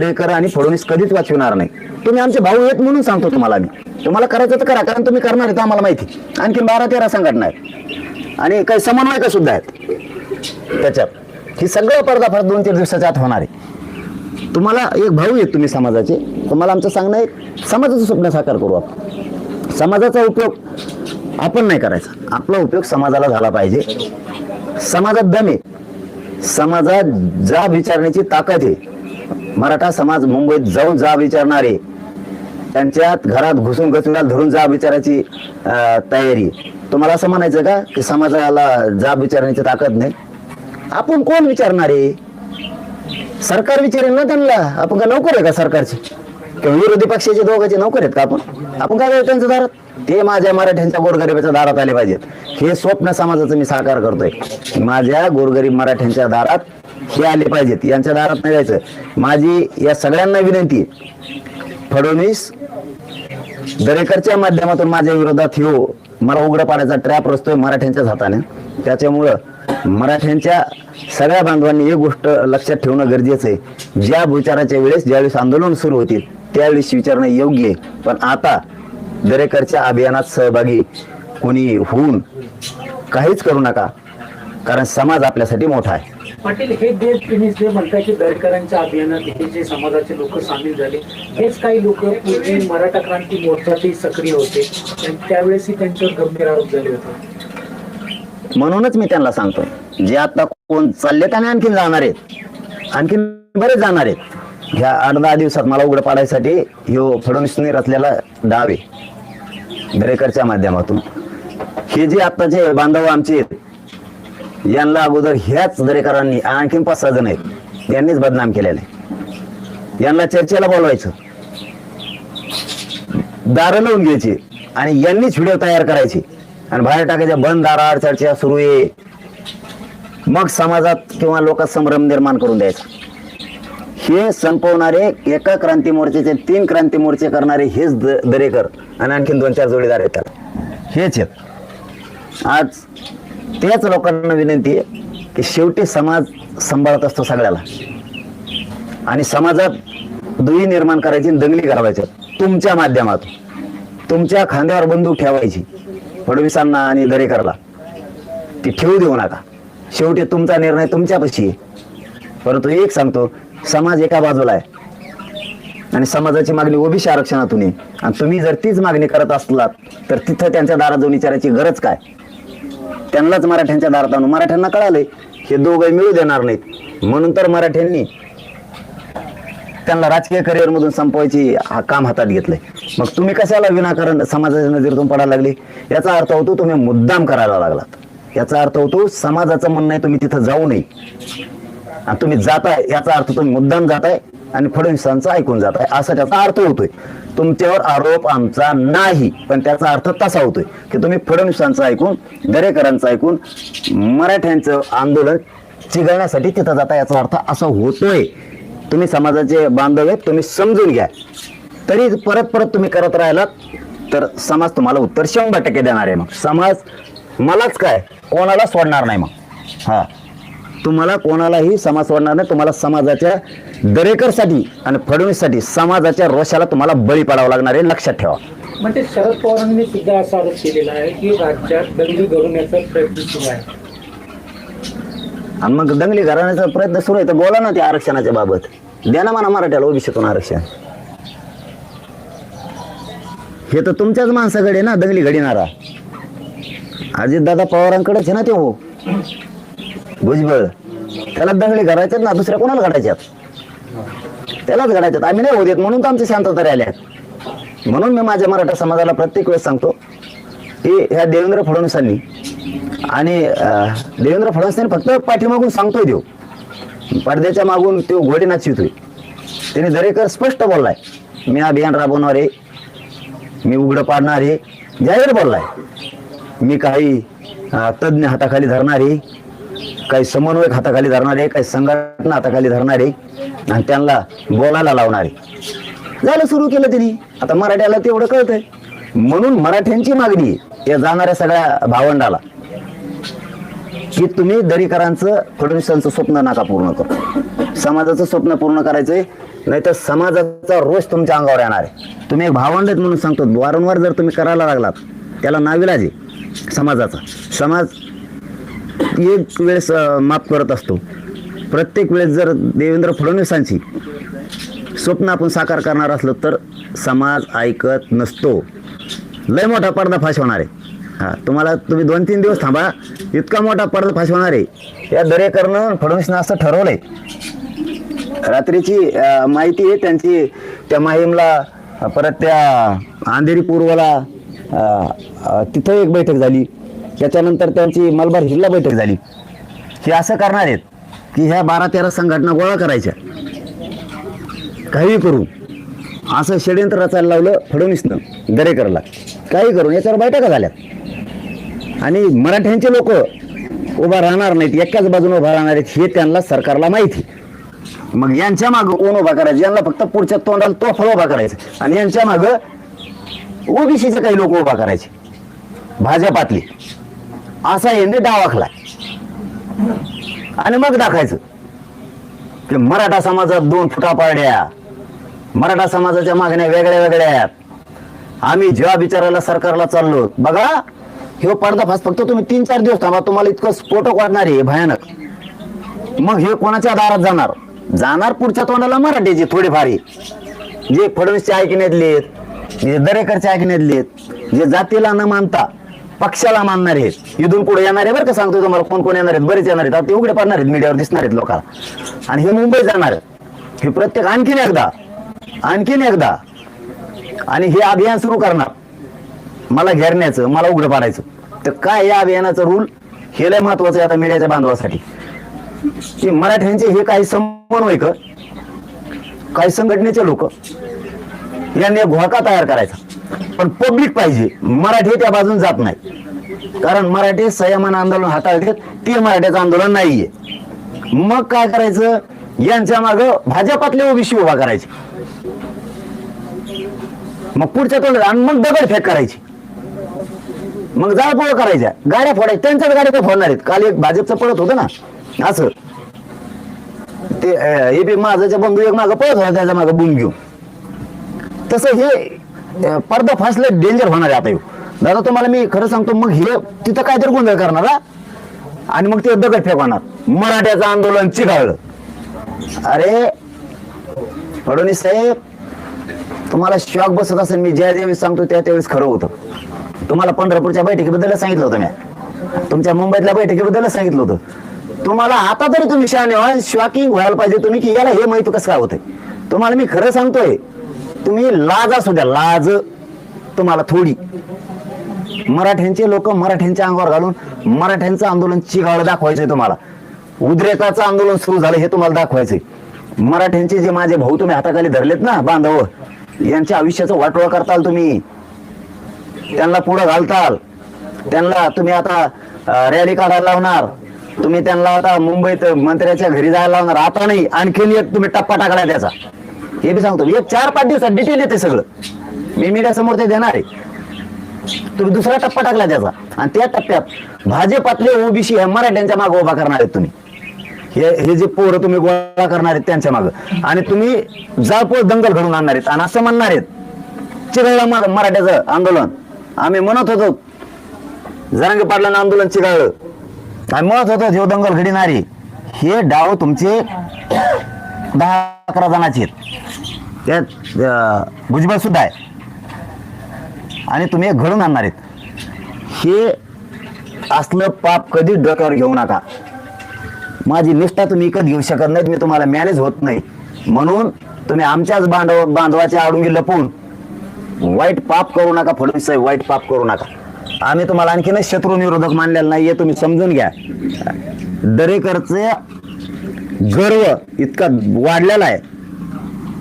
दरेकर आणि फडणवीस कधीच वाचविणार नाही. तुम्ही आमचे भाऊ आहेत म्हणून सांगतो तुम्हाला मी. तुम्हाला करायचं तर करा कारण तुम्ही करणार आहे आम्हाला माहिती. आणखी बारा तेरा संघटना आहेत. आणि काही समन्वयक सुद्धा आहेत. त्याच्यात. ही सगळं पर्दाफाश दोन तीन दिवसाच्या आत होणार आहे. तुम्हाला एक भाऊ आहेत तुम्ही समाजाचे. तुम्हाला आमचं सांगणं आहे समाजाचं स्वप्न साकार करू आपण. समाजाचा उपयोग आपण नाही करायचा. आपला उपयोग समाजाला झाला पाहिजे. समाजात दम आहे. समाजात जा विचारण्याची ताकद आहे. मराठा समाज मुंबईत जाऊन जा विचारणारे त्यांच्यात घरात घुसून गचुला धरून जा विचारायची तयारी. तुम्हाला असं म्हणायचं का की समाजाला जा विचारण्याची ताकद नाही? आपण कोण विचारणारे? सरकार विचारेल ना त्यांना. आपण का नोकर आहे का सरकारची? किंवा विरोधी पक्षाचे दोघांचे नोकर आहेत का आपण? आपण काय करायचं त्यांच्या दारात? ते माझ्या मराठ्यांच्या गोरगरिबाच्या दारात आले पाहिजेत. हे स्वप्न समाजाचं मी साकार करतोय. माझ्या गोरगरीब मराठ्यांच्या दारात हे आले पाहिजेत. यांच्या दारात नाही जायचं. माझी या सगळ्यांना विनंती फडणवीस दरेकरच्या माध्यमातून माझ्या विरोधात ह्यो मला उघड पाडायचा ट्रॅप रचतोय मराठ्यांच्याच हाताने. त्याच्यामुळं मराठ्यांच्या सगळ्या बांधवांनी एक गोष्ट लक्षात ठेवणं गरजेचं आहे. ज्या विचाराच्या वेळेस ज्यावेळेस आंदोलन सुरू होतील त्यावेळेस विचारणं योग्य आहे. पण आता दरेकरच्या अभियानात सहभागी कोणी होऊन काहीच करू नका. कारण समाज आपल्यासाठी मोठा आहे. पाटील हे देश तुम्ही जे म्हणताय की दरेकरांच्या अभियानात हे जे समाजाचे लोक सामील झाले हेच काही लोक पूर्वी मराठा क्रांती मोर्चातही सक्रिय होते आणि त्यावेळेसही त्यांच्यावर गंभीर आरोप झाले होते. म्हणूनच मी त्यांना सांगतो जे आता कोण चाललेत आणि आणखीन जाणार आहेत आणखीन बरेच जाणार आहेत. ह्या आठ दहा दिवसात मला उघड पाडायसाठी ह्यो फडणवीसने रचलेला डाव आहे दरेकरच्या माध्यमातून. हे जे आत्ताचे बांधव आमचे आहेत यांना अगोदर ह्याच दरेकरांनी आणखीन पाच सहा जण आहेत. यांनीच बदनाम केलेलं आहे. यांना चर्चेला बोलवायचं. दारं लावून घ्यायची आणि यांनीच व्हिडिओ तयार करायचे. आणि बाहेर टाकायच्या बंद दारावर चर्चा सुरू आहे. मग समाजात किंवा लोकात संभ्रम निर्माण करून द्यायचा. हे संपवणारे एका क्रांती मोर्चाचे तीन क्रांती मोर्चे करणारे हेच द- दरेकर आणि आणखीन दोन चार जोडीदार येतात हेच आहेत. आज त्याच लोकांना विनंती आहे की शेवटी समाज सांभाळत असतो सगळ्याला. आणि समाजात दुई निर्माण करायची दंगली करावायच्या तुमच्या माध्यमातून तुमच्या खांद्यावर बंदूक ठेवायची फडणवीसांना आणि दरेकरला. ती ठेवू देऊ नका. शेवटी तुमचा निर्णय तुमच्यापाशी आहे. परंतु एक सांगतो समाज एका बाजूला आहे. आणि समाजाची मागणी ओबीसी आरक्षणातून आहे. आणि तुम्ही जर तीच मागणी करत असलात तर तिथं त्यांच्या दारात जाऊन विचारायची गरज काय? त्यांनाच मराठ्यांच्या दारात आणू. मराठ्यांना कळालंय हे दोघे मिळू देणार नाहीत. म्हणून तर मराठ्यांनी त्यांना राजकीय करिअर मधून संपवायची हा काम हातात घेतलंय. मग तुम्ही कशाला विनाकारण समाजाच्या नजरेतून पडायला लागले? याचा अर्थ होतो तुम्ही मुद्दाम करायला लागलात. याचा अर्थ होतो समाजाचं म्हणणं आहे तुम्ही तिथं जाऊ नये. आणि तुम्ही जाताय याचा अर्थ तुम्ही मुद्दाम जाताय. आणि फडणवीसांचं ऐकून जात आहे. असा त्याचा अर्थ होतोय. तुमच्यावर आरोप आमचा नाही पण त्याचा अर्थ तसा होतोय की तुम्ही फडणवीसांचं ऐकून दरेकरांचं ऐकून मराठ्यांचं आंदोलन चिघळण्यासाठी तिथं जाता याचा अर्थ असा होतोय. तुम्ही समाजाचे बांधव आहेत तुम्ही समजून घ्या. तरी परत परत तुम्ही करत राहिलात तर समाज तुम्हाला उत्तर शंभर टक्के देणार आहे मग. समाज मलाच काय? कोणाला सोडणार नाही मग? हा. तुम्हाला कोणालाही समाज सोडणार नाही. तुम्हाला समाजाच्या दरेकरसाठी आणि फडणवीससाठी समाजाच्या रोषाला तुम्हाला बळी पडावं लागणार आहे. लक्षात ठेवा. म्हणजे शरद पवारांनी सुद्धा असा आरोप केलेला आहे की राज्यात दंगली घडवण्याचा प्रयत्न सुरू आहे. आणि मग दंगली घराण्याचा प्रयत्न सुरू आहे. तर बोला ना त्या आरक्षणाच्या बाबत. द्या ना म्हणा मराठ्याला ओबीसीतून आरक्षण. हे तर तुमच्याच माणसाकडे ना दंगली घडिणारा अजितदादा पवारांकडेच आहे ना ते. हो भुजबळ. त्याला दंगडी करायच्यात ना दुसऱ्या कोणाला घडायच्यात त्यालाच घडायच्यात आम्ही नाही होत म्हणून तर आमची शांतता राहिल्या म्हणून मी माझ्या मराठा समाजाला प्रत्येक वेळेस सांगतो की ह्या देवेंद्र फडणवीसांनी आणि देवेंद्र फडणवीसांनी फक्त पाठीमागून सांगतोय देव पडद्याच्या मागून तो घोडे नाचितोय त्याने दरेकर स्पष्ट बोललाय मी अभियान राबवणार आहे मी उघडं पाडणार आहे जाहीर बोललाय. मी काही तज्ज्ञ हाताखाली धरणार आहे काही समन्वयक हाताखाली धरणार आहे काही संघटना हाताखाली धरणार आहे आणि त्यांना बोलायला लावणारे. झालं सुरू केलं त्यांनी. आता मराठ्याला तेवढं कळतंय. म्हणून मराठ्यांची मागणी या जाणाऱ्या सगळ्या भावंडाला की तुम्ही दरीकरांचं फडणवीसांचं स्वप्न नका पूर्ण करू. समाजाचं स्वप्न पूर्ण करायचंय नाही तर समाजाचा रोष तुमच्या अंगावर येणार आहे. तुम्ही एक भावंड आहेत म्हणून सांगतो वारंवार जर तुम्ही करायला लागलात त्याला नाविलाज आहे समाजाचा. समाज एक वेळेस माफ करत असतो. प्रत्येक वेळेस जर देवेंद्र फडणवीसांची स्वप्न आपण साकार करणार असलं तर समाज ऐकत नसतो. लय मोठा पर्दाफाश होणार आहे. हा तुम्हाला तुम्ही दोन तीन दिवस थांबा. इतका मोठा पर्दाफाश होणार आहे. या दरेकरनं फडणवीसनं असं ठरवलंय. रात्रीची माहिती आहे त्यांची. त्या माहीमला परत त्या अंधेरी पूर्वला तिथं एक बैठक झाली. त्याच्यानंतर त्यांची मलबार हिल्ला बैठक झाली. हे असं करणार आहेत की ह्या बारा तेरा संघटना गोळा करायच्या. काही करून असं षडयंत्र रचायला लावलं फडणवीसनं दरेकरला. काही करून याच्यावर बैठका झाल्यात आणि मराठ्यांचे लोक उभा राहणार नाहीत एकाच बाजूने उभा राहणार आहेत हे त्यांना सरकारला माहिती. मग यांच्या मागं कोण उभा करायचं? यांना फक्त पुढच्या तोंडाला तो फळ उभा करायचं. आणि यांच्या मागं ओबीसीचे काही लोक उभा करायचे. भाजपातले. असा यांनी डावाखला आणि मग दाखायचं. की मराठा समाजात दोन फुटा पाडल्या मराठा समाजाच्या मागण्या वेगळ्या वेगळ्या आहेत. आम्ही जेव्हा विचारायला सरकारला चाललो बघा हे पडदाफास फक्त तुम्ही तीन चार दिवस थांबा तुम्हाला इतकं स्फोटक वाटणार आहे भयानक. मग हे कोणाच्या दारात जाणार? जाणार पुढच्या तोंडाला मराठीचे थोडेफार जे फडणवीसचे ऐकण्यात लिहित जे दरेकरचे ऐकण्यात लिहित जे जातीला न मानता पक्षाला मानणार आहेत. इथून पुढे आहे बरं का सांगतो तुम्हाला कोण कोण येणार आहेत. बरेच येणार आहेत. आता ते उघडे पडणार आहेत मीडियावर दिसणार आहेत लोकांना. आणि हे मुंबईत जाणार. हे प्रत्येक आणखीन एकदा आणखीन एकदा. आणि हे अभियान सुरू करणार. मला घेरण्याचं मला उघडं पाडायचं. तर काय या अभियानाचं रूल हे लय महत्वाचं आहे आता मीडियाच्या बांधवासाठी. की मराठ्यांचे हे काही समन्वयक काही संघटनेचे लोक यांनी एक घोळका तयार करायचा. पण पब्लिक पाहिजे. मराठी त्या बाजून जात नाही. कारण मराठी संयमान आंदोलन हाताळतात ते मराठ्याचं आंदोलन नाहीये. मग काय करायचं? यांच्या माग भाजपातले ओबीसी उभा करायचे. मग पुढच्या तोंडात आणि मग दगड फेक करायची. मग जाळपोळ करायच्या. गाड्या फोडायच्या. त्यांच्याच गाड्या ते फोडणार आहेत? काल एक भाजपचं पळत होतं ना? असं. ते हे बी माझ्याच्या बंधू एक मागं पळत होता त्याच्या मागं बुम घेऊन. तसं हे पडदा फासले डेंजर होणार आहे आता येऊ दादा तुम्हाला मी खरं सांगतो मग हे तिथं काहीतरी गोंधळ करणार आणि मग ते दगड फेकवणार मराठ्याचं आंदोलन चिघाळलं. अरे फडणवीस साहेब तुम्हाला शॉक बसत असेल मी ज्या ज्यावेळेस सांगतो त्या त्यावेळेस खरं होतं. तुम्हाला पंढरपूरच्या बैठकीबद्दल सांगितलं होतं मी. तुमच्या मुंबईतल्या बैठकीबद्दल सांगितलं होतं. तुम्हाला आता तरी तुम्ही शहाणे शॉकिंग व्हायला पाहिजे तुम्ही की याला हे माहिती कसं काय होतंय? तुम्हाला मी खरं सांगतोय तुम्ही लाज असू द्या लाज तुम्हाला थोडी. मराठ्यांचे लोक मराठ्यांच्या अंगावर घालून मराठ्यांचं आंदोलन चिघाळं दाखवायचंय तुम्हाला. उद्रेकाचं आंदोलन सुरू झालं हे तुम्हाला दाखवायचंय. मराठ्यांचे जे माझे भाऊ तुम्ही हाताखाली धरलेत ना बांधव यांच्या आयुष्याचं वाटोळा करताल तुम्ही. त्यांना पुढं घालताल. त्यांना तुम्ही आता रॅली काढायला लावणार. तुम्ही त्यांना आता मुंबईत मंत्र्याच्या घरी जायला लावणार. आता नाही आणखीन एक तुम्ही टप्पा टाकला त्याचा. हे बी सांगतो एक चार पाच दिवसात डिटेल येते सगळं. मी मीडिया समोर ते देणार आहे. तुम्ही दुसरा टप्पा टाकला त्याचा. आणि त्या टप्प्यात भाजपातले ओबीसी हे मराठ्यांच्या मागे उभा करणार आहेत तुम्ही. हे हे जे पोरं तुम्ही गोळा करणार आहेत त्यांच्या मागं. आणि तुम्ही जाळपोळ दंगल घडून आणणार आहेत. आणि असं म्हणणार आहेत चिघळलं मरा- मराठ्याचं आंदोलन. आम्ही म्हणत होतो जरांगे पाटलांना आंदोलन चिघळलं. आम्ही म्हणत होतो हे दंगल घडीणारी हे डाव तुमचे दहा अकरा जणांचे आहेत. त्यात भुजबळ सुद्धा आहे. आणि तुम्ही घडून आणणार आहेत. हे असलं पाप कधीच डोक्यावर घेऊ नका. माझी निष्ठा तुम्ही इकत घेऊ शकत नाहीत मी तुम्हाला मॅनेज होत नाही. म्हणून तुम्ही आमच्याच बांधव बांधवाच्या आडून लपून वाईट पाप करू नका फडणवीस साहेब वाईट पाप करू नका. आम्ही तुम्हाला आणखीनच शत्रू निरोधक मानलेला नाहीये तुम्ही समजून घ्या. दरेकरचे गर्व इतका वाढलेला आहे.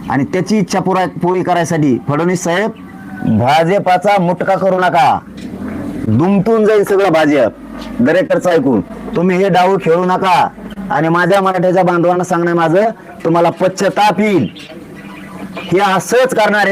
आणि त्याची इच्छा पुरा पुरी करायसाठी फडणवीस साहेब भाजपाचा मुटका करू नका. दुमटून जाईल सगळं भाजप. दरेकरचं ऐकून. तुम्ही हे डाव खेळू नका. आणि माझ्या मराठ्याच्या बांधवांना सांगणं माझं तुम्हाला पश्चताप येईल. हे असंच करणार